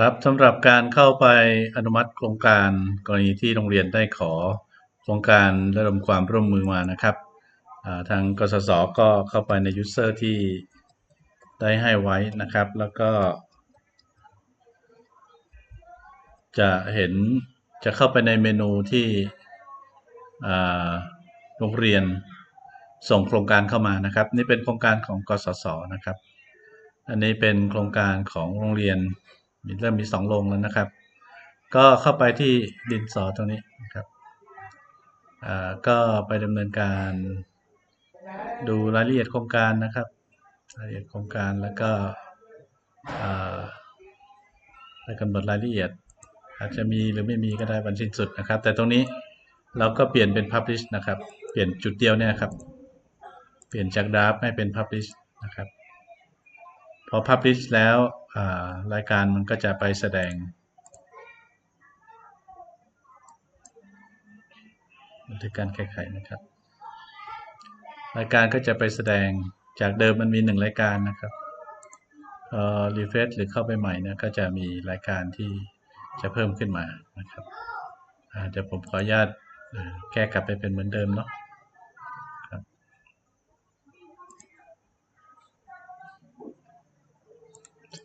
ครับสำหรับการเข้าไปอนุมัติโครงการกรณีที่โรงเรียนได้ขอโครงการระดมความร่วมมือมานะครับ ทางกสศก็เข้าไปในยูเซอร์ที่ได้ให้ไว้นะครับ แล้วก็ จะเห็นจะเข้าไปในเมนูที่โรงเรียนส่งโครงการเข้ามานะครับ นี่เป็นโครงการของกสศนะครับ อันนี้เป็นโครงการของโรงเรียน มีเริ่มมีสองโรงแล้วนะครับ ก็เข้าไปที่ดินสอตรงนี้นะครับอ่าก็ไปดำเนินการดูรายละเอียดโครงการนะครับ รายละเอียดโครงการแล้วก็อ่าไปกำหนดรายละเอียด อาจจะมีหรือไม่มีก็ได้วันสิ้นสุดนะครับ แต่ตรงนี้เราก็เปลี่ยนเป็น publish นะครับ เปลี่ยนจุดเดียวเนี่ยครับ เปลี่ยนจาก draft ให้เป็น publish นะครับ พอ publish แล้วรายการมันก็จะไปแสดง บันทึกการแก้ไขนะครับ รายการก็จะไปแสดงจากเดิมมันมีหนึ่งรายการนะครับพอ refresh หรือเข้าไปใหม่นี่ยก็จะมีรายการที่จะเพิ่มขึ้นมานะครับเดี๋ยวผมขออนุญาตแก้กลับไปเป็นเหมือนเดิมเนาะครับ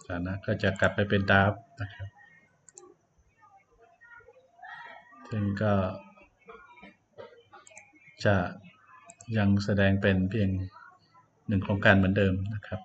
สถานะก็จะกลับไปเป็นดาฟนะครับ ซึ่งก็จะยังแสดงเป็นเพียงหนึ่งโครงการเหมือนเดิมนะครับ